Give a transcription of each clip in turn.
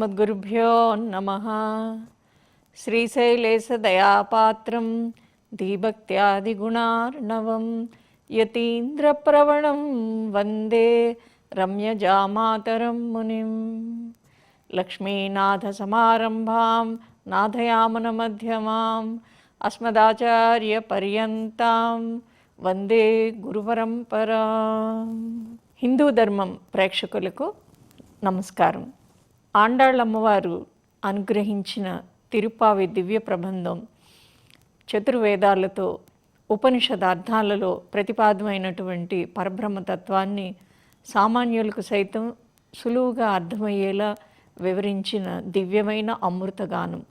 अस्मद्गुरुभ्यो नमः श्रीशैलेशदयापात्रं धीभक्त्यादिगुणार्णवं यतीन्द्रप्रवणं वन्दे रम्यजामातरं मुनिं लक्ष्मीनाथसमारम्भां नाथयामनमध्यमाम् अस्मदाचार्यपर्यन्तां వందే గురుపరంపరా హిందూ ధర్మం ప్రేక్షకులకు నమస్కారం ఆండాళ్ళమ్మవారు అనుగ్రహించిన తిరుపావి దివ్య ప్రబంధం చతుర్వేదాలతో ఉపనిషదార్థాలలో ప్రతిపాదమైనటువంటి పరబ్రహ్మతత్వాన్ని సామాన్యులకు సైతం సులువుగా అర్థమయ్యేలా వివరించిన దివ్యమైన అమృతగానం.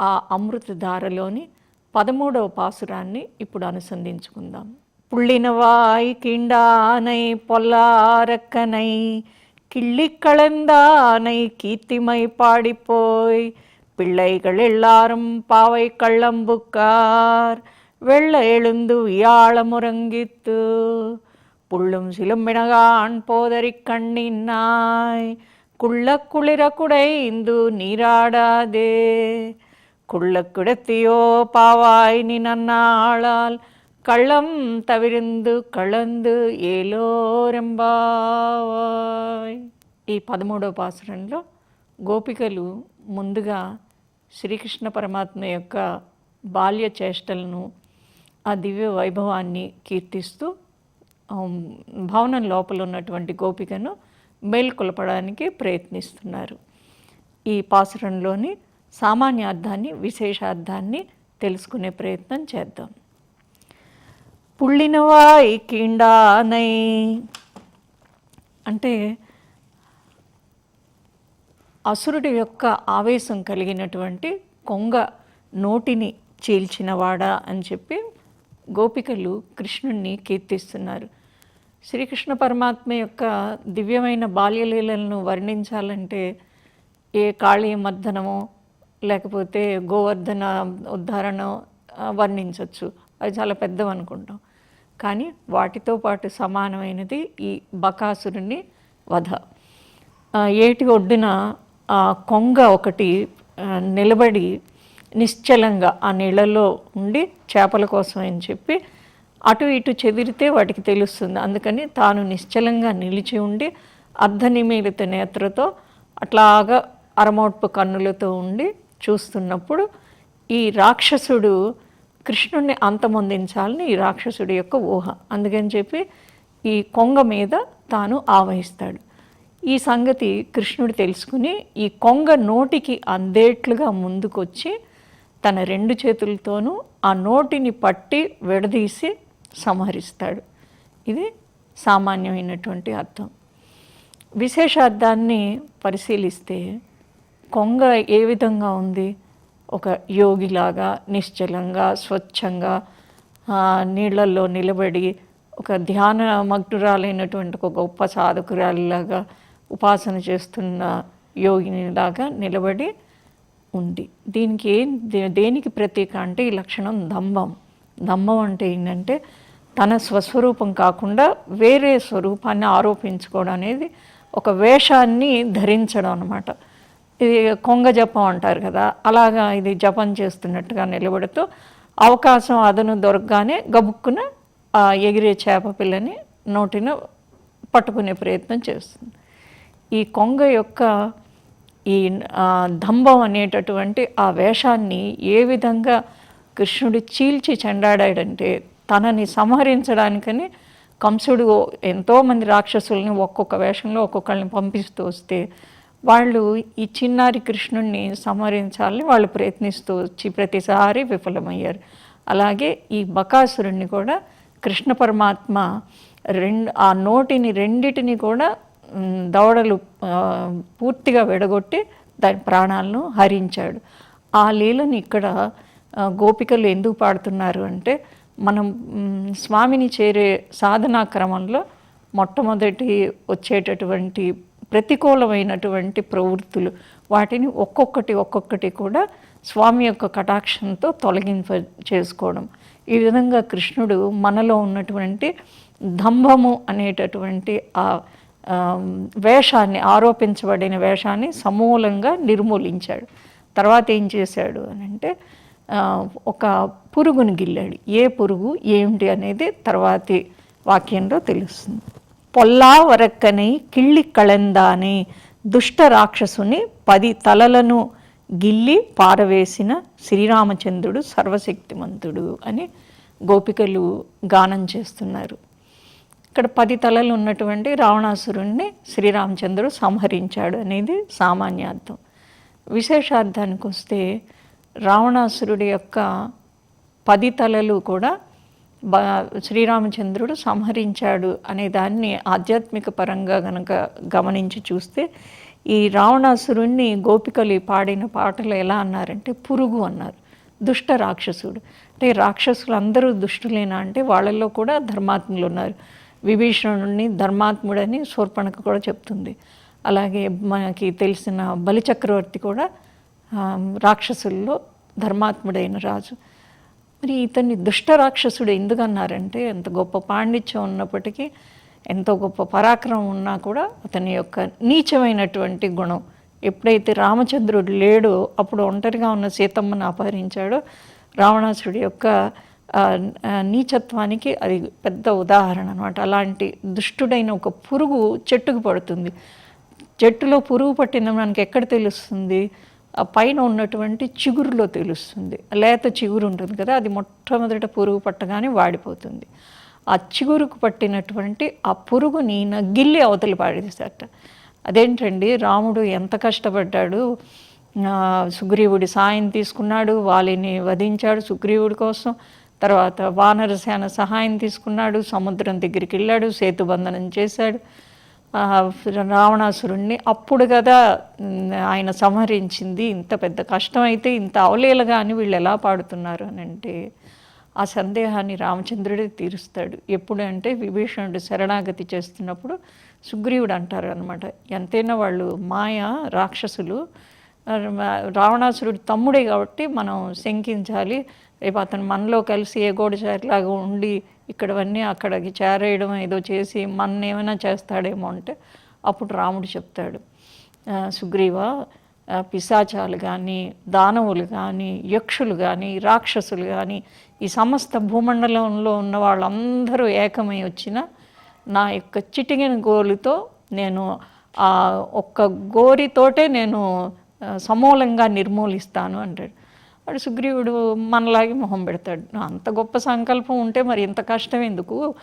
ఆ అమృతధారలోని పదమూడవ పాసురాన్ని ఇప్పుడు అనుసంధించుకుందాం. పుள்ളിనవాయ్ కిండానై పొల్లారక్కనై கிள்ளி கலந்தானை கீர்த்திமை பாடிப்போய். பிள்ளைகள் எல்லாரும் பாவை கள்ளம்புக்கார். வெள்ள எழுந்து வியாழ முறங்கித்து புள்ளும் சிலும்பினகான் போதறி கண்ணினாய் குள்ள குளிர குடைந்து நீராடாதே. குள்ள குடத்தியோ பாவாய் நீ நன்னாளால் కళ్ళం తవిరిందు కళందు ఏలోరెంబాయ్ ఈ పదమూడవ పాసురంలో గోపికలు ముందుగా శ్రీకృష్ణ పరమాత్మ యొక్క బాల్య చేష్టలను ఆ దివ్య వైభవాన్ని కీర్తిస్తూ భవనం లోపల ఉన్నటువంటి గోపికను మేల్కొలపడానికి ప్రయత్నిస్తున్నారు ఈ పాసురంలోని సామాన్య అర్థాన్ని విశేషార్థాన్ని తెలుసుకునే ప్రయత్నం చేద్దాం. పుళ్ళినవాయి కిండానై. అంటే అసురుడి యొక్క ఆవేశం కలిగినటువంటి కొంగ నోటిని చీల్చినవాడా అని చెప్పి గోపికలు కృష్ణుణ్ణి కీర్తిస్తున్నారు. శ్రీకృష్ణ పరమాత్మ యొక్క దివ్యమైన బాల్యలీలలను వర్ణించాలంటే ఏ కాళీ మర్దనమో లేకపోతే గోవర్ధన ఉద్ధారణ వర్ణించవచ్చు అవి చాలా పెద్దవి అనుకుంటాం కానీ వాటితో పాటు సమానమైనది ఈ బకాసురుని వధ. ఏటి ఒడ్డున ఆ కొంగ ఒకటి నిలబడి నిశ్చలంగా ఆ నీళ్ళలో ఉండి చేపల కోసం అని చెప్పి అటు ఇటు చెదిరితే వాటికి తెలుస్తుంది. అందుకని తాను నిశ్చలంగా నిలిచి ఉండి అర్ధనిమీలిత నేత్రతో అట్లాగా అరమోట్పు కన్నులతో ఉండి చూస్తున్నప్పుడు ఈ రాక్షసుడు కృష్ణుణ్ణి అంతమొందించాలని ఈ రాక్షసుడి యొక్క ఊహ. అందుకని చెప్పి ఈ కొంగ మీద తాను ఆవహిస్తాడు. ఈ సంగతి కృష్ణుడు తెలుసుకుని ఈ కొంగ నోటికి అందేట్లుగా ముందుకొచ్చి తన రెండు చేతులతోనూ ఆ నోటిని పట్టి విడదీసి సంహరిస్తాడు. ఇది సామాన్యమైనటువంటి అర్థం. విశేషార్థాన్ని పరిశీలిస్తే కొంగ ఏ విధంగా ఉంది? ఒక యోగిలాగా నిశ్చలంగా స్వచ్ఛంగా నీళ్ళల్లో నిలబడి ఒక ధ్యాన మగ్నురాలైనటువంటి ఒక గొప్ప సాధకురాలిలాగా ఉపాసన చేస్తున్న యోగినిలాగా నిలబడి ఉంది. దీనికి ఏం దే- దేనికి ప్రతీక అంటే ఈ లక్షణం దంభం. దంభం అంటే ఏంటంటే తన స్వస్వరూపం కాకుండా వేరే స్వరూపాన్ని ఆరోపించుకోవడం అనేది ఒక వేషాన్ని ధరించడం అనమాట ఇది కొంగ జపం అంటారు కదా అలాగా ఇది జపం చేస్తున్నట్టుగా నిలబడుతూ అవకాశం అదను దొరకగానే గబుక్కున ఎగిరే చేప పిల్లని నోటిన పట్టుకునే ప్రయత్నం చేస్తుంది. ఈ కొంగ యొక్క ఈ దంభం అనేటటువంటి ఆ వేషాన్ని ఏ విధంగా కృష్ణుడు చీల్చి చెండాడాడంటే తనని సంహరించడానికని కంసుడు ఎంతోమంది రాక్షసుల్ని ఒక్కొక్క వేషంలో ఒక్కొక్కరిని పంపిస్తూ వస్తే వాళ్ళు ఈ చిన్నారి కృష్ణుణ్ణి సంహరించాలని వాళ్ళు ప్రయత్నిస్తూ వచ్చి ప్రతిసారి విఫలమయ్యారు. అలాగే ఈ బకాసురుణ్ణి కూడా కృష్ణ పరమాత్మ రెండు ఆ నోటిని రెండిటిని కూడా దవడలు పూర్తిగా విడగొట్టి దాని ప్రాణాలను హరించాడు. ఆ లీలను ఇక్కడ గోపికలు ఎందుకు పాడుతున్నారు అంటే మనం స్వామిని చేరే సాధనా క్రమంలో మొట్టమొదటి వచ్చేటటువంటి ప్రతికూలమైనటువంటి ప్రవృత్తులు. వాటిని ఒక్కొక్కటి ఒక్కొక్కటి కూడా స్వామి యొక్క కటాక్షంతో తొలగింప చేసుకోవడం. ఈ విధంగా కృష్ణుడు మనలో ఉన్నటువంటి దంభము అనేటటువంటి ఆ వేషాన్ని ఆరోపించబడిన వేషాన్ని సమూలంగా నిర్మూలించాడు. తర్వాత ఏం చేశాడు అని అంటే ఒక పురుగుని గిల్లాడు. ఏ పురుగు ఏమిటి అనేది తర్వాతి వాక్యంలో తెలుస్తుంది. పొల్లావరక్కనై కిళ్ళి కళందానే దుష్ట రాక్షసుని పది తలలను గిల్లి పారవేసిన శ్రీరామచంద్రుడు సర్వశక్తిమంతుడు అని గోపికలు గానం చేస్తున్నారు. ఇక్కడ పది తలలు ఉన్నటువంటి రావణాసురుణ్ణి శ్రీరామచంద్రుడు సంహరించాడు అనేది సామాన్యార్థం విశేషార్థానికి వస్తే రావణాసురుడి యొక్క పది తలలు కూడా శ్రీరామచంద్రుడు సంహరించాడు అనే దాన్ని ఆధ్యాత్మిక పరంగా గనక గమనించి చూస్తే ఈ రావణాసురుణ్ణి గోపికలు పాడిన పాటలు ఎలా అన్నారంటే పురుగు అన్నారు. దుష్ట రాక్షసుడు. అంటే రాక్షసులు అందరూ దుష్టులేనా అంటే వాళ్ళల్లో కూడా ధర్మాత్ములు ఉన్నారు. విభీషణుడిని ధర్మాత్ముడని శూర్పణకు కూడా చెప్తుంది. అలాగే మనకి తెలిసిన బలిచక్రవర్తి కూడా రాక్షసుల్లో ధర్మాత్ముడైన రాజు. మరి ఇతన్ని దుష్ట రాక్షసుడు ఎందుకు అన్నారంటే ఎంత గొప్ప పాండిత్యం ఉన్నప్పటికీ ఎంతో గొప్ప పరాక్రమం ఉన్నా కూడా అతని యొక్క నీచమైనటువంటి గుణం. ఎప్పుడైతే రామచంద్రుడు లేడో అప్పుడు ఒంటరిగా ఉన్న సీతమ్మను అపహరించాడో రావణాసుడి యొక్క నీచత్వానికి అది పెద్ద ఉదాహరణ అనమాట అలాంటి దుష్టుడైన ఒక పురుగు చెట్టుకు పడుతుంది. చెట్టులో పురుగు పట్టిందని మనకి ఎక్కడ తెలుస్తుంది? ఆ పైన ఉన్నటువంటి చిగురులో తెలుస్తుంది. లేత చిగురు ఉంటుంది కదా అది మొట్టమొదట పురుగు పట్టగానే వాడిపోతుంది. ఆ చిగురుకు పట్టినటువంటి ఆ పురుగుని గిల్లి అవతలి పాడేశారట. అదేంటండి రాముడు ఎంత కష్టపడ్డాడు? సుగ్రీవుడి సాయం తీసుకున్నాడు వాలిని వధించాడు సుగ్రీవుడి కోసం. తర్వాత వానరసేన సహాయం తీసుకున్నాడు సముద్రం దగ్గరికి వెళ్ళాడు సేతుబంధనం చేశాడు. రావణాసురుణ్ణి అప్పుడు కదా ఆయన సంహరించింది. ఇంత పెద్ద కష్టం అయితే ఇంత అవలేలగా అని వీళ్ళు ఎలా పాడుతున్నారు అని అంటే ఆ సందేహాన్ని రామచంద్రుడే తీరుస్తాడు. ఎప్పుడు అంటే విభీషణుడు శరణాగతి చేస్తున్నప్పుడు సుగ్రీవుడు అంటారు అనమాట ఎంతైనా వాళ్ళు మాయ రాక్షసులు రావణాసురుడు తమ్ముడే కాబట్టి మనం శంకించాలి. రేపు అతను మనలో కలిసి ఏ గోడచారిలాగా ఉండి ఇక్కడవన్నీ అక్కడికి చేరేయడం ఏదో చేసి మన ఏమైనా చేస్తాడేమో అంటే అప్పుడు రాముడు చెప్తాడు. సుగ్రీవ పిశాచాలు కానీ దానవులు కానీ యక్షులు కానీ రాక్షసులు కానీ ఈ సమస్త భూమండలంలో ఉన్న వాళ్ళందరూ ఏకమై వచ్చిన నా యొక్క చిటికిన గోలుతో నేను ఆ ఒక్క గోరితోటే నేను సమూలంగా నిర్మూలిస్తాను అంటాడు. వాడు సుగ్రీవుడు మనలాగే మొహం పెడతాడు. అంత గొప్ప సంకల్పం ఉంటే మరి ఇంత కష్టం ఎందుకు?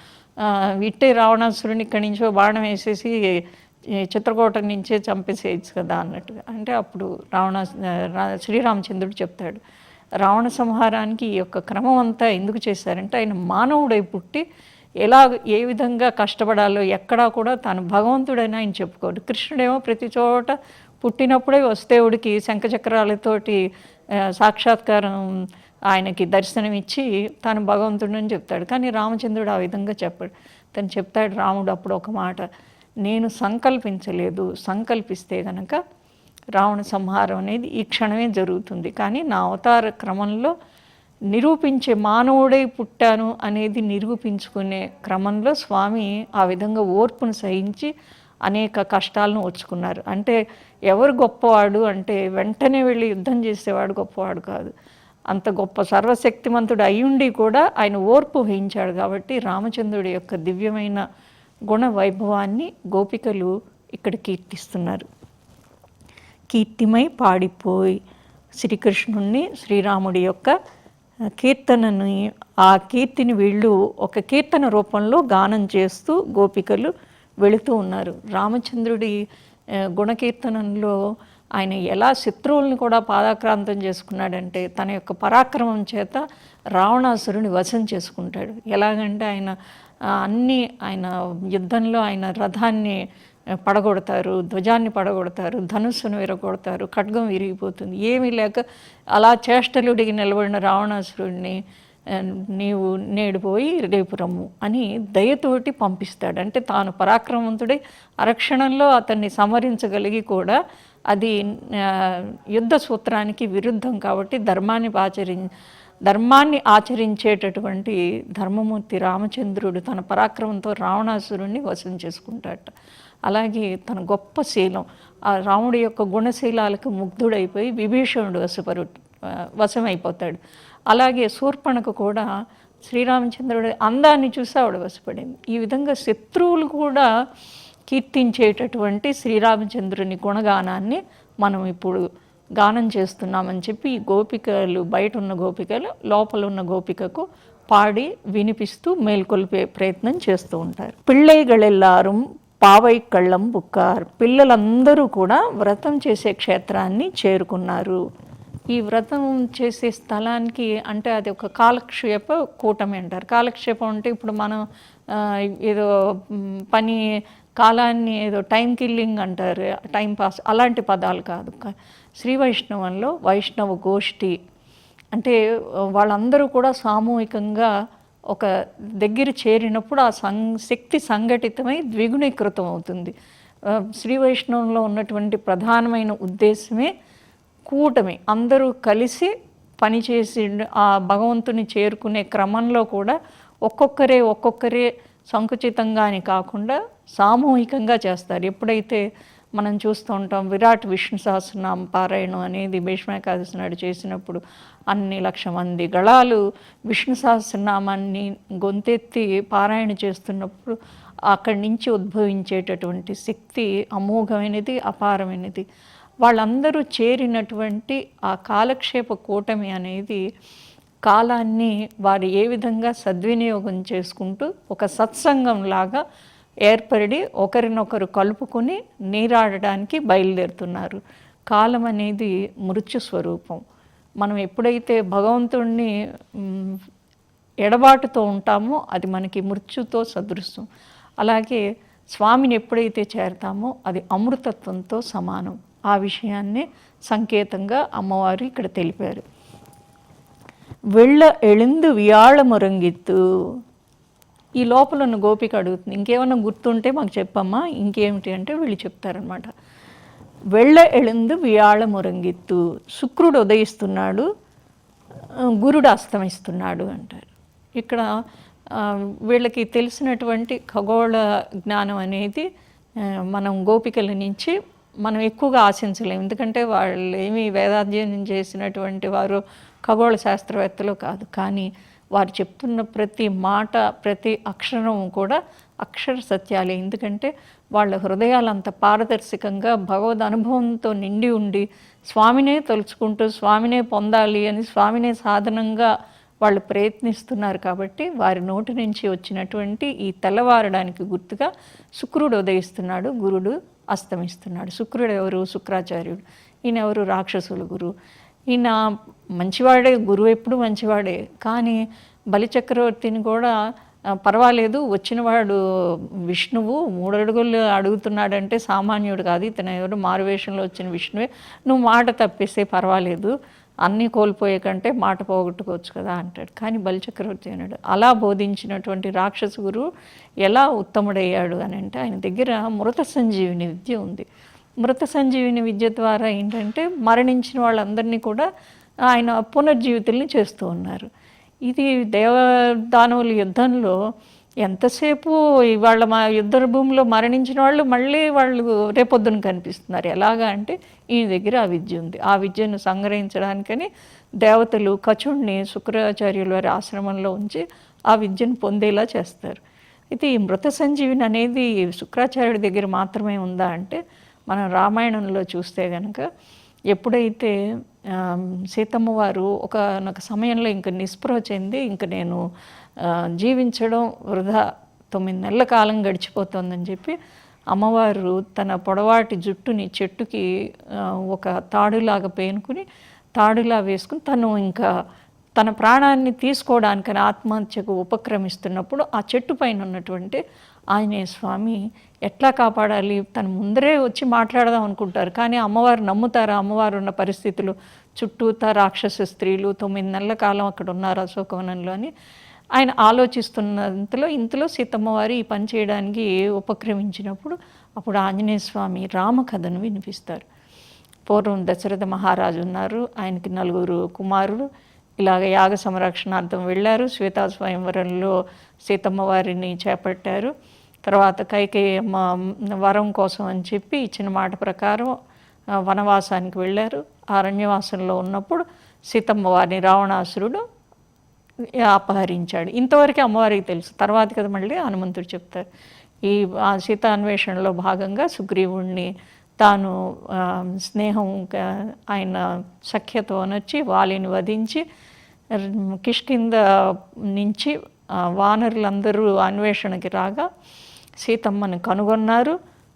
ఇట్టే రావణాసురుని ఇక్కడి నుంచో బాణం వేసేసి ఈ చిత్రకూట నుంచే చంపేసేయచ్చు కదా అన్నట్టుగా. అంటే అప్పుడు రావణ రా- శ్రీరామచంద్రుడు చెప్తాడు. రావణ సంహారానికి ఈ యొక్క క్రమం అంతా ఎందుకు చేశారంటే ఆయన మానవుడై పుట్టి ఎలా ఏ విధంగా కష్టపడాలో ఎక్కడా కూడా తాను భగవంతుడని ఆయన చెప్పుకోడు. కృష్ణుడేమో ప్రతి చోట పుట్టినప్పుడే వసుదేవుడికి శంఖచక్రాలతోటి సాక్షాత్కారం ఆయనకి దర్శనం ఇచ్చి తాను భగవంతుడని చెప్తాడు. కానీ రామచంద్రుడు ఆ విధంగా చెప్పాడు. తను చెప్తాడు రాముడు అప్పుడు ఒక మాట నేను సంకల్పించలేదు సంకల్పిస్తే గనక రావణ సంహారం అనేది ఈ క్షణమే జరుగుతుంది. కానీ నా అవతార క్రమంలో నిరూపించే మానవుడై పుట్టాను అనేది నిరూపించుకునే క్రమంలో స్వామి ఆ విధంగా ఓర్పును సహించి అనేక కష్టాలను వచ్చుకున్నారు అంటే ఎవరు గొప్పవాడు అంటే వెంటనే వెళ్ళి యుద్ధం చేసేవాడు గొప్పవాడు కాదు. అంత గొప్ప సర్వశక్తిమంతుడు అయ్యుండి కూడా ఆయన ఓర్పు వహించాడు కాబట్టి రామచంద్రుడి యొక్క దివ్యమైన గుణ వైభవాన్ని గోపికలు ఇక్కడ కీర్తిస్తున్నారు. కీర్తిమై పాడిపోయి శ్రీకృష్ణుణ్ణి శ్రీరాముడి యొక్క కీర్తనని ఆ కీర్తిని వీళ్ళు ఒక కీర్తన రూపంలో గానం చేస్తూ గోపికలు వెళుతూ ఉన్నారు. రామచంద్రుడి గుణకీర్తనంలో ఆయన ఎలా శత్రువుల్ని కూడా పాదాక్రాంతం చేసుకున్నాడంటే తన యొక్క పరాక్రమం చేత రావణాసురుని వశం చేసుకుంటాడు. ఎలాగంటే ఆయన అన్ని ఆయన యుద్ధంలో ఆయన రథాన్ని పడగొడతారు ధ్వజాన్ని పడగొడతారు ధనుస్సును విరగొడతారు ఖడ్గం విరిగిపోతుంది. ఏమీ లేక అలా చేష్టలుడికి నిలబడిన రావణాసురుడిని నీవు నేడు పోయి రేపు రమ్ము అని దయతోటి పంపిస్తాడు. అంటే తాను పరాక్రమవంతుడే అరక్షణంలో అతన్ని సంవరించగలిగి కూడా అది యుద్ధ సూత్రానికి విరుద్ధం కాబట్టి ధర్మాన్ని ఆచరి ధర్మాన్ని ఆచరించేటటువంటి ధర్మమూర్తి రామచంద్రుడు తన పరాక్రమంతో రావణాసురుణ్ణి వశం చేసుకుంటాడట అలాగే తన గొప్ప శీలం ఆ రాముడి యొక్క గుణశీలాలకు ముగ్ధుడైపోయి విభీషణుడు వశపరు వశమైపోతాడు. అలాగే శూర్పణకు కూడా శ్రీరామచంద్రుడి అందాన్ని చూసి ఆవిడ వసపడింది ఈ విధంగా శత్రువులు కూడా కీర్తించేటటువంటి శ్రీరామచంద్రుని గుణగానాన్ని మనం ఇప్పుడు గానం చేస్తున్నామని చెప్పి ఈ గోపికలు బయట ఉన్న గోపికలు లోపల ఉన్న గోపికకు పాడి వినిపిస్తూ మేల్కొల్పే ప్రయత్నం చేస్తూ ఉంటారు. పిళ్ళైగళెల్లారం పావై కళ్ళం బుక్కారు పిల్లలందరూ కూడా వ్రతం చేసే క్షేత్రాన్ని చేరుకున్నారు. ఈ వ్రతం చేసే స్థలానికి అంటే అది ఒక కాలక్షేప కూటమి అంటారు. కాలక్షేపం అంటే ఇప్పుడు మనం ఏదో పని కాలాన్ని ఏదో టైం కిల్లింగ్ అంటారు టైం పాస్ అలాంటి పదాలు కాదు. శ్రీ వైష్ణవంలో వైష్ణవ గోష్ఠి అంటే వాళ్ళందరూ కూడా సామూహికంగా ఒక దగ్గర చేరినప్పుడు ఆ సం శక్తి సంఘటితమై ద్విగుణీకృతం అవుతుంది. శ్రీ వైష్ణవంలో ఉన్నటువంటి ప్రధానమైన ఉద్దేశమే కూటమి అందరూ కలిసి పనిచేసి ఆ భగవంతుని చేరుకునే క్రమంలో కూడా ఒక్కొక్కరే ఒక్కొక్కరే సంకుచితంగా అని కాకుండా సామూహికంగా చేస్తారు. ఎప్పుడైతే మనం చూస్తూ ఉంటాం విరాట్ విష్ణు సహస్రనామ పారాయణం అనేది భీష్మేకాదశి నాడు చేసినప్పుడు అన్ని లక్ష మంది గళాలు విష్ణు సహస్రనామాన్ని గొంతెత్తి పారాయణ చేస్తున్నప్పుడు అక్కడి నుంచి ఉద్భవించేటటువంటి శక్తి అమోఘమైనది అపారమైనది. వాళ్ళందరూ చేరినటువంటి ఆ కాలక్షేప కూటమి అనేది కాలాన్ని వారు ఏ విధంగా సద్వినియోగం చేసుకుంటూ ఒక సత్సంగం లాగా ఏర్పడి ఒకరినొకరు కలుపుకొని నీరాడడానికి బయలుదేరుతున్నారు. కాలం అనేది మృత్యు స్వరూపం. మనం ఎప్పుడైతే భగవంతుణ్ణి ఎడబాటుతో ఉంటామో అది మనకి మృత్యుతో సదృశం అలాగే స్వామిని ఎప్పుడైతే చేరతామో అది అమృతత్వంతో సమానం. ఆ విషయాన్ని సంకేతంగా అమ్మవారు ఇక్కడ తెలిపారు. వెళ్ళ ఎళిందు వియాళ మురంగిత్తు ఈ లోపల ఉన్న గోపిక అడుగుతుంది ఇంకేమైనా గుర్తుంటే మాకు చెప్పమ్మా ఇంకేమిటి? అంటే వీళ్ళు చెప్తారనమాట వెళ్ళ ఎళిందు వియాళ మురంగిత్తు శుక్రుడు ఉదయిస్తున్నాడు గురుడు అస్తమిస్తున్నాడు అంటారు. ఇక్కడ వీళ్ళకి తెలిసినటువంటి ఖగోళ జ్ఞానం అనేది మనం గోపికల నుంచి మనం ఎక్కువగా ఆశించలేము. ఎందుకంటే వాళ్ళు ఏమి వేదాధ్యయనం చేసినటువంటి వారు ఖగోళ శాస్త్రవేత్తలు కాదు. కానీ వారు చెప్తున్న ప్రతి మాట ప్రతి అక్షరం కూడా అక్షర సత్యాలే. ఎందుకంటే వాళ్ళ హృదయాలు అంత పారదర్శకంగా భగవద్ అనుభవంతో నిండి ఉండి స్వామినే తలుచుకుంటూ స్వామినే పొందాలి అని స్వామినే సాధనంగా వాళ్ళు ప్రయత్నిస్తున్నారు కాబట్టి వారి నోటి నుంచి వచ్చినటువంటి ఈ తెల్లవారడానికి గుర్తుగా శుక్రుడు ఉదయిస్తున్నాడు. గురుడు అస్తమిస్తున్నాడు. శుక్రుడు ఎవరు? శుక్రాచార్యుడు. ఈయన ఎవరు? రాక్షసులు గురువు ఈయన మంచివాడే గురువు ఎప్పుడు మంచివాడే. కానీ బలిచక్రవర్తిని కూడా పర్వాలేదు. వచ్చినవాడు విష్ణువు. మూడడుగులు అడుగుతున్నాడంటే సామాన్యుడు కాదు. ఇతను ఎవరు? మారువేషంలో వచ్చిన విష్ణువే. నువ్వు మాట తప్పేస్తే పర్వాలేదు. అన్నీ కోల్పోయే కంటే మాట పోగొట్టుకోవచ్చు కదా అంటాడు. కానీ బలిచక్రవర్తి అన్నాడు అలా బోధించినటువంటి రాక్షస గురువు ఎలా ఉత్తముడయ్యాడు అని అంటే ఆయన దగ్గర మృత సంజీవిని విద్య ఉంది. మృత సంజీవిని విద్య ద్వారా ఏంటంటే మరణించిన వాళ్ళందరినీ కూడా ఆయన పునర్జీవితుల్ని చేస్తూ ఉన్నారు. ఇది దేవదానవుల యుద్ధంలో ఎంతసేపు ఇవాళ మా యుద్ధ భూమిలో మరణించిన వాళ్ళు మళ్ళీ వాళ్ళు రేపొద్దున కనిపిస్తున్నారు. ఎలాగా అంటే ఈ దగ్గర ఆ విద్య ఉంది. ఆ విద్యను సంగ్రహించడానికని దేవతలు కచుణ్ణి శుక్రాచార్యుల వారి ఆశ్రమంలో ఉంచి ఆ విద్యను పొందేలా చేస్తారు. అయితే ఈ మృత సంజీవిని అనేది శుక్రాచార్యుడి దగ్గర మాత్రమే ఉందా అంటే మనం రామాయణంలో చూస్తే కనుక ఎప్పుడైతే సీతమ్మ వారు ఒక సమయంలో ఇంక నిస్పృహ చెంది ఇంక నేను జీవించడం వృధా. తొమ్మిది నెలల కాలం గడిచిపోతుందని చెప్పి అమ్మవారు తన పొడవాటి జుట్టుని చెట్టుకి ఒక తాడులాగా పేనుకుని తాడులా వేసుకుని తను ఇంకా తన ప్రాణాన్ని తీసుకోవడానికని ఆత్మహత్యకు ఉపక్రమిస్తున్నప్పుడు ఆ చెట్టు పైన ఉన్నటువంటి ఆంజనేయ స్వామి ఎట్లా కాపాడాలి? తను ముందరే వచ్చి మాట్లాడదాం అనుకుంటారు. కానీ అమ్మవారు నమ్ముతారు? అమ్మవారు ఉన్న పరిస్థితులు చుట్టూతా రాక్షస స్త్రీలు తొమ్మిది నెలల కాలం అక్కడ ఉన్నారు అశోకవనంలో అని. ఆయన ఆలోచిస్తున్నంతలో ఇంతలో సీతమ్మ వారు ఈ పని చేయడానికి ఉపక్రమించినప్పుడు అప్పుడు ఆంజనేయ స్వామి రామకథను వినిపిస్తారు. పూర్వం దశరథ మహారాజు ఉన్నారు. ఆయనకి నలుగురు కుమారులు. ఇలాగ యాగ సంరక్షణార్థం వెళ్ళారు. శ్వేతా స్వయంవరంలో సీతమ్మ వారిని చేపట్టారు. తర్వాత కైకేయమ్మ వరం కోసం అని చెప్పి ఇచ్చిన మాట ప్రకారం వనవాసానికి వెళ్ళారు. అరణ్యవాసంలో ఉన్నప్పుడు సీతమ్మ వారిని రావణాసురుడు అపహరించాడు. ఇంతవరకే అమ్మవారికి తెలుసు. తర్వాత కదా మళ్ళీ హనుమంతుడు చెప్తారు. ఈ ఆ సీత అన్వేషణలో భాగంగా సుగ్రీవుణ్ణి తాను స్నేహం ఆయన సఖ్యతో అనొచ్చి వాలిని వధించి కిష్కింద నుంచి వానరులందరూ అన్వేషణకి రాగా సీతమ్మని కనుగొన్నారు.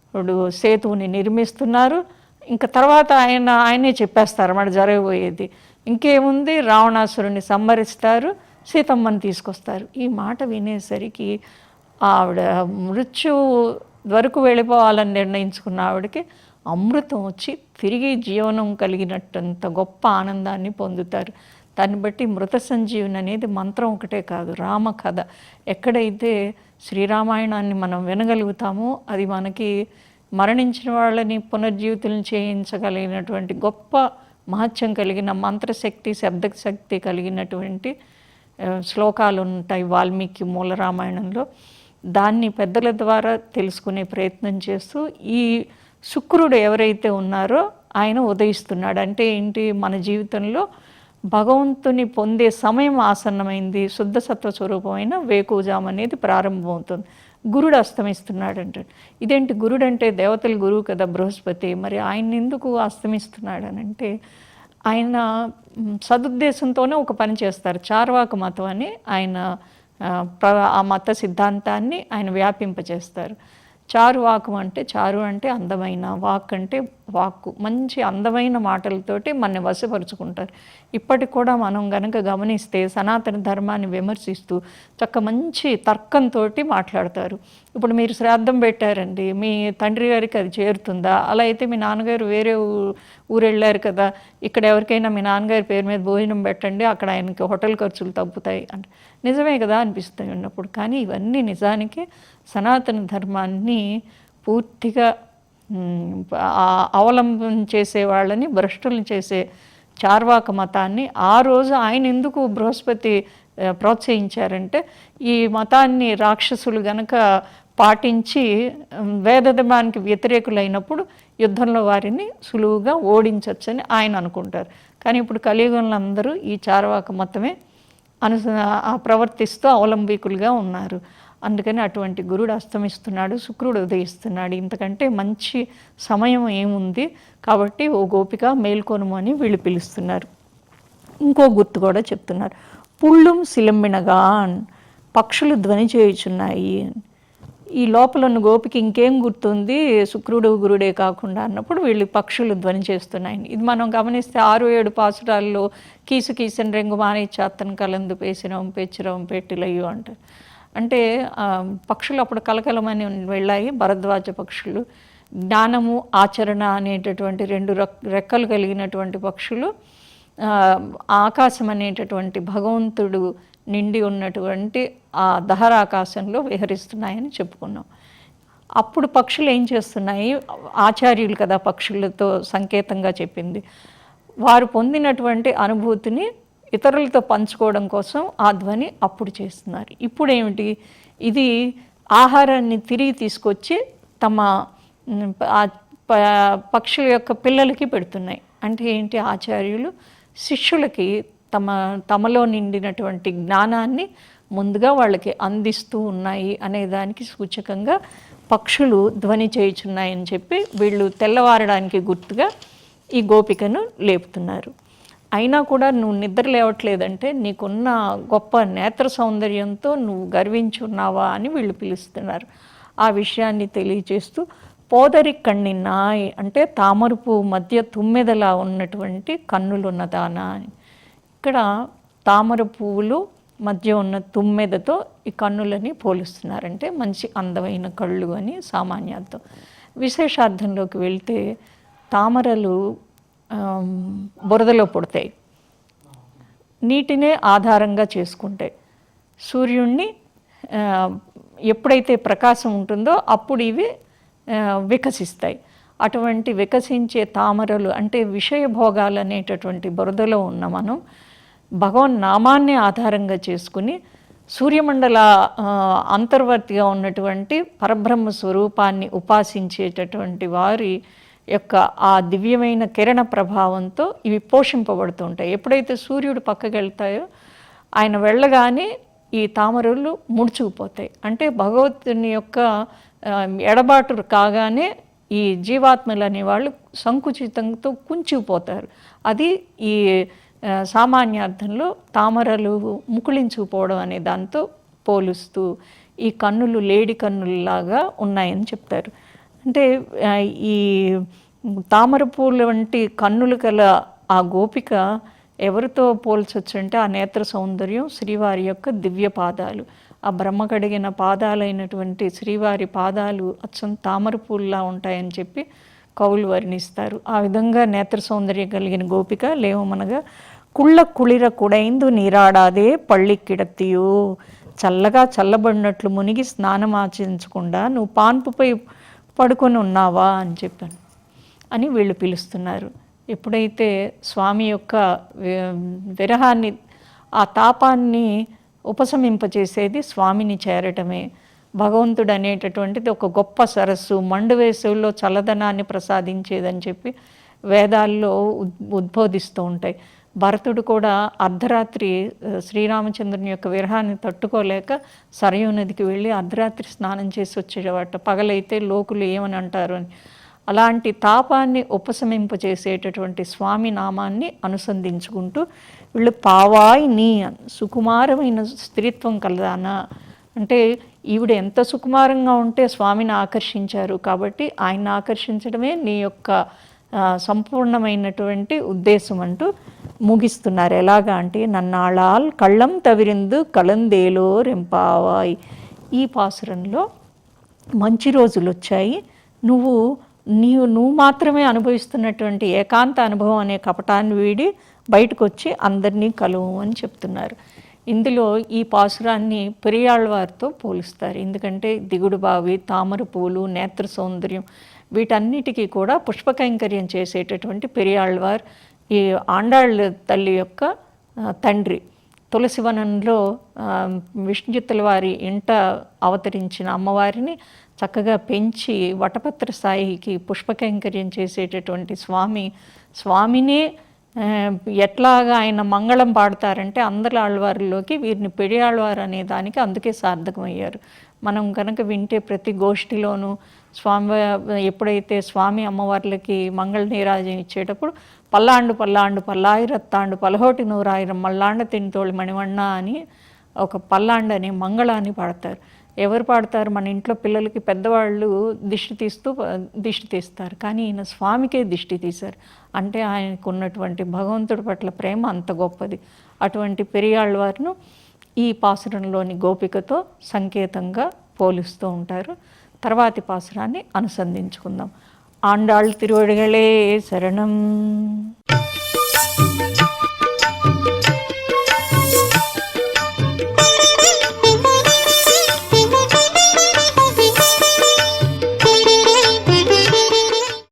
ఇప్పుడు సేతువుని నిర్మిస్తున్నారు. ఇంకా తర్వాత ఆయన ఆయనే చెప్పేస్తారు. అన్నమాట జరగబోయేది. ఇంకేముంది? రావణాసురుని సంహరిస్తారు. సీతమ్మని తీసుకొస్తారు. ఈ మాట వినేసరికి ఆవిడ మృత్యు వరకు వెళ్ళిపోవాలని నిర్ణయించుకున్న ఆవిడకి అమృతం వచ్చి తిరిగి జీవనం కలిగినట్టంత గొప్ప ఆనందాన్ని పొందుతారు. దాన్ని బట్టి మృత సంజీవని అనేది మంత్రం ఒకటే కాదు రామ కథ. ఎక్కడైతే శ్రీరామాయణాన్ని మనం వినగలుగుతామో అది మనకి మరణించిన వాళ్ళని పునర్జీవితం చేయించగలిగినటువంటి గొప్ప మహత్యం కలిగిన మంత్రశక్తి శబ్దశక్తి కలిగినటువంటి శ్లోకాలు ఉంటాయి వాల్మీకి మూల రామాయణంలో. దాన్ని పెద్దల ద్వారా తెలుసుకునే ప్రయత్నం చేస్తూ ఈ శుక్రుడు ఎవరైతే ఉన్నారో ఆయన ఉదయిస్తున్నాడు. అంటే ఏంటి? మన జీవితంలో భగవంతుని పొందే సమయం ఆసన్నమైంది శుద్ధ సత్వ స్వరూపమైన వేకుజాం అనేది ప్రారంభమవుతుంది. గురుడు అస్తమిస్తున్నాడు అంటాడు ఇదేంటి? గురుడు అంటే దేవతల గురువు కదా బృహస్పతి. మరి ఆయన ఎందుకు అస్తమిస్తున్నాడు అని అంటే ఆయన సదుద్దేశంతోనే ఒక పని చేస్తారు. చార్వాక మతం అని ఆయన ఆ, ప్ర- ఆ మత సిద్ధాంతాన్ని ఆయన వ్యాపింపజేస్తారు. చారువాకం అంటే చారు అంటే అందమైన వాక్ అంటే వాక్కు మంచి అందమైన మాటలతోటి మన వశపరుచుకుంటారు. ఇప్పటికి కూడా మనం గనక గమనిస్తే సనాతన ధర్మాన్ని విమర్శిస్తూ చక్క మంచి తర్కంతో మాట్లాడతారు. ఇప్పుడు మీరు శ్రాద్ధం పెట్టారండి మీ తండ్రి గారికి అది చేరుతుందా? అలా అయితే మీ నాన్నగారు వేరే ఊరు వెళ్ళారు కదా ఇక్కడ ఎవరికైనా మీ నాన్నగారి పేరు మీద భోజనం పెట్టండి అక్కడ ఆయనకి హోటల్ ఖర్చులు తగ్గుతాయి అంటే. నిజమే కదా అనిపిస్తాయి ఉన్నప్పుడు. కానీ ఇవన్నీ నిజానికి సనాతన ధర్మాన్ని పూర్తిగా అవలంబం చేసే వాళ్ళని భ్రష్టులను చేసే చార్వాక మతాన్ని ఆ రోజు ఆయన ఎందుకు బృహస్పతి ప్రోత్సహించారంటే ఈ మతాన్ని రాక్షసులు గనక పాటించి ఉమ్, వేదధర్మానికి వ్యతిరేకులైనప్పుడు యుద్ధంలో వారిని సులువుగా ఓడించవచ్చని ఆయన అనుకుంటారు. కానీ ఇప్పుడు కలియుగంలో అందరూ ఈ చార్వాక మతమే అను ప్రవర్తిస్తూ అవలంబికులుగా ఉన్నారు. అందుకని అటువంటి గురుడు అస్తమిస్తున్నాడు శుక్రుడు ఉదయిస్తున్నాడు. ఇంతకంటే మంచి సమయం ఏముంది? కాబట్టి ఓ గోపిక మేల్కొనుము అని వీళ్ళు పిలుస్తున్నారు. ఇంకో గుర్తు కూడా చెప్తున్నారు. పుళ్ళుం సిలంబినగాన్ పక్షులు ధ్వని చేయుచున్నాయి. ఈ లోపల ఉన్న గోపికి ఇంకేం గుర్తుంది? శుక్రుడు గురుడే కాకుండా అన్నప్పుడు వీళ్ళు పక్షులు ధ్వని చేస్తున్నాయి. ఇది మనం గమనిస్తే ఆరు ఏడు పాసురాల్లో కీసు కీసిన రెంగు మానే చాత్తను కలందు పేసినం పెచ్చిరం పెట్టిలయ్యు అంటారు. అంటే పక్షులు అప్పుడు కలకలమని వెళ్ళాయి భరద్వాజ పక్షులు. జ్ఞానము ఆచరణ అనేటటువంటి రెండు రెక్- రెక్కలు కలిగినటువంటి పక్షులు. ఆకాశం అనేటటువంటి భగవంతుడు నిండి ఉన్నటువంటి ఆ దహరాకాశంలో విహరిస్తున్నాయని చెప్పుకున్నాం. అప్పుడు పక్షులు ఏం చేస్తున్నాయి? ఆచార్యులు కదా పక్షులతో సంకేతంగా చెప్పింది. వారు పొందినటువంటి అనుభూతిని ఇతరులతో పంచుకోవడం కోసం ఆ ధ్వని అప్పుడు చేస్తున్నారు. ఇప్పుడు ఏమిటి ఇది ఆహారాన్ని తిరిగి తీసుకొచ్చి తమ ప- పక్షుల యొక్క పిల్లలకి పెడుతున్నాయి. అంటే ఏంటి? ఆచార్యులు శిష్యులకి తమ తమలో నిండినటువంటి జ్ఞానాన్ని ముందుగా వాళ్ళకి అందిస్తూ ఉన్నాయి అనే దానికి సూచకంగా పక్షులు ధ్వని చేయుచున్నాయని చెప్పి వీళ్ళు తెల్లవారడానికి గుర్తుగా ఈ గోపికను లేపుతున్నారు. అయినా కూడా నువ్వు నిద్ర లేవట్లేదంటే నీకున్న గొప్ప నేత్ర సౌందర్యంతో నువ్వు గర్వించున్నావా అని వీళ్ళు పిలుస్తున్నారు. ఆ విషయాన్ని తెలియచేస్తూ పోదరి కన్నిన్నాయ్ అంటే తామరపు మధ్య తుమ్మెదలా ఉన్నటువంటి కన్నులున్నదానా అని ఇక్కడ తామర పువ్వులు మధ్య ఉన్న తుమ్మెదతో ఈ కన్నులని పోలుస్తున్నారంటే మంచి అందమైన కళ్ళు అని సామాన్యార్థం. విశేషార్థంలోకి వెళ్తే తామరలు బురదలో పుడతాయి. నీటినే ఆధారంగా చేసుకుంటాయి. సూర్యుణ్ణి ఎప్పుడైతే ప్రకాశం ఉంటుందో అప్పుడు ఇవి వికసిస్తాయి. అటువంటి వికసించే తామరలు అంటే విషయ భోగాలు అనేటటువంటి బురదలో ఉన్న మనం భగవన్ నామాన్ని ఆధారంగా చేసుకుని సూర్యమండల అంతర్వర్తిగా ఉన్నటువంటి పరబ్రహ్మ స్వరూపాన్ని ఉపాసించేటటువంటి వారి యొక్క ఆ దివ్యమైన కిరణ ప్రభావంతో ఇవి పోషింపబడుతూ ఉంటాయి. ఎప్పుడైతే సూర్యుడు పక్కకి వెళ్తాయో ఆయన వెళ్ళగానే ఈ తామరలు ముడుచుకుపోతాయి. అంటే భగవంతుని యొక్క ఎడబాటు కాగానే ఈ జీవాత్మలు అనేవాళ్ళు సంకుచితంతో కుంచుకుపోతారు. అది ఈ సామాన్యార్థంలో తామరలు ముకుళించుకుపోవడం అనే దాంతో పోలుస్తూ ఈ కన్నులు లేడి కన్నులలాగా ఉన్నాయని చెప్తారు. అంటే ఈ తామర పూలు వంటి కన్నులు గల ఆ గోపిక ఎవరితో పోల్చొచ్చు అంటే ఆ నేత్ర సౌందర్యం శ్రీవారి యొక్క దివ్య పాదాలు. ఆ బ్రహ్మ కడిగిన పాదాలైనటువంటి శ్రీవారి పాదాలు అచ్చం తామర పూల్లా ఉంటాయని చెప్పి కవులు వర్ణిస్తారు. ఆ విధంగా నేత్ర సౌందర్యం కలిగిన గోపిక లేవమనగా కుళ్ళ కుళిర కుడైందు నీరాడాదే పళ్ళి కిడత్తియో చల్లగా చల్లబడినట్లు మునిగి స్నానం ఆచరించకుండా నువ్వు పాన్పుపై పడుకొని ఉన్నావా అని చెప్పాను. అని వీళ్ళు పిలుస్తున్నారు. ఎప్పుడైతే స్వామి యొక్క విరహాన్ని ఆ తాపాన్ని ఉపశమింపచేసేది స్వామిని చేరటమే. భగవంతుడు అనేటటువంటిది ఒక గొప్ప సరస్సు మండు వేసవిలో చల్లదనాన్ని ప్రసాదించేదని చెప్పి వేదాల్లో ఉద్ ఉద్బోధిస్తూ ఉంటాయి. భరతుడు కూడా అర్ధరాత్రి శ్రీరామచంద్రుని యొక్క విరహాన్ని తట్టుకోలేక సరయూ నదికి వెళ్ళి అర్ధరాత్రి స్నానం చేసి వచ్చేవాట. పగలైతే లోకులు ఏమని అంటారు అని. అలాంటి తాపాన్ని ఉపశమింపజేసేటటువంటి స్వామి నామాన్ని అనుసంధించుకుంటూ వీళ్ళు పావాయి నీ సుకుమారమైన స్త్రీత్వం కలదానా? అంటే ఈవిడ ఎంత సుకుమారంగా ఉంటే స్వామిని ఆకర్షించారు కాబట్టి ఆయన్ని ఆకర్షించడమే నీ యొక్క సంపూర్ణమైనటువంటి ఉద్దేశం అంటూ ముగిస్తున్నారు. ఎలాగా అంటే నన్నాళాల్ కళ్ళం తవిరిందు కలందేలో రెంపావాయ్. ఈ పాసురంలో మంచి రోజులు వచ్చాయి నువ్వు నీవు నువ్వు మాత్రమే అనుభవిస్తున్నటువంటి ఏకాంత అనుభవం అనే కపటాన్ని వీడి బయటకు వచ్చి అందరినీ కలువు అని చెప్తున్నారు. ఇందులో ఈ పాసురాన్ని పెరియాళ్ళవారితో పోలుస్తారు. ఎందుకంటే దిగుడు బావి తామర పూలు నేత్ర సౌందర్యం వీటన్నిటికీ కూడా పుష్పకైంకర్యం చేసేటటువంటి పెరియాళ్ళవారు ఈ ఆండాళ్ళ తల్లి యొక్క తండ్రి. తులసివనంలో విష్ణుజిత్తుల వారి ఇంట అవతరించిన అమ్మవారిని చక్కగా పెంచి వటపత్ర స్థాయికి పుష్పకైంకర్యం చేసేటటువంటి స్వామి స్వామినే ఎట్లాగా ఆయన మంగళం పాడతారంటే అందరి ఆళ్వారిలోకి వీరిని పెడి ఆళ్వారు అనే దానికి అందుకే సార్థకమయ్యారు. మనం కనుక వింటే ప్రతి గోష్ఠిలోనూ స్వామి ఎప్పుడైతే స్వామి అమ్మవార్లకి మంగళ నీరాజం ఇచ్చేటప్పుడు పల్లాండు పల్లాండు పల్లాయిరత్తాండు పలహోటి నూరాయిరం మల్లాండ తింటోళి మణివన్న అని ఒక పల్లాండు అనే మంగళాన్ని పాడతారు. ఎవరు పాడతారు? మన ఇంట్లో పిల్లలకి పెద్దవాళ్ళు దిష్టి తీస్తూ దిష్టి తీస్తారు. కానీ ఈయన స్వామికే దిష్టి తీశారు. అంటే ఆయనకు ఉన్నటువంటి భగవంతుడి పట్ల ప్రేమ అంత గొప్పది. అటువంటి పెరియాళ్ళవారిను ఈ పాసురంలోని గోపికతో సంకేతంగా పోలుస్తూ ఉంటారు. తర్వాతి పాసురాన్ని అనుసంధించుకుందాం. ఆండాళ్ తిరువడిగలే శరణం.